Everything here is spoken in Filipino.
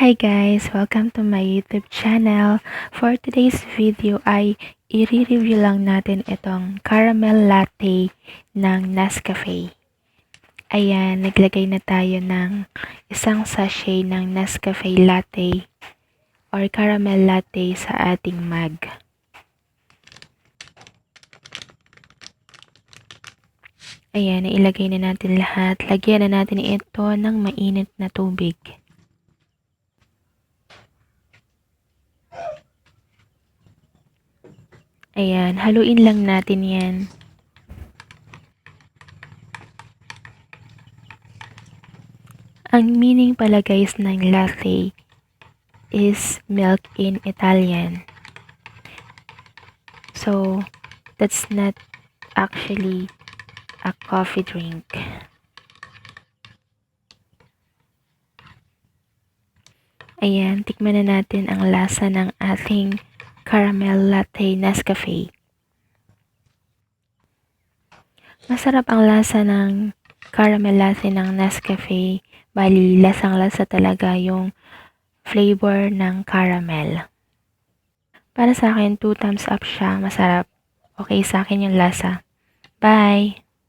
Hi guys! Welcome to my YouTube channel. For today's video ay i-review lang natin itong caramel latte ng Nescafe. Ayan, naglagay na tayo ng isang sachet ng Nescafe latte or caramel latte sa ating mug. Ayan, ilagay na natin lahat. Lagyan na natin ito ng mainit na tubig. Ayan, haluin lang natin yan. Ang meaning pala guys ng latte is milk in Italian. So, that's not actually a coffee drink. Ayan, tikman na natin ang lasa ng ating caramel latte Nescafe. Masarap ang lasa ng caramel latte ng Nescafe. Bali, lasang-lasa talaga yung flavor ng caramel. Para sa akin, 2 thumbs up siya. Masarap. Okay sa akin yung lasa. Bye!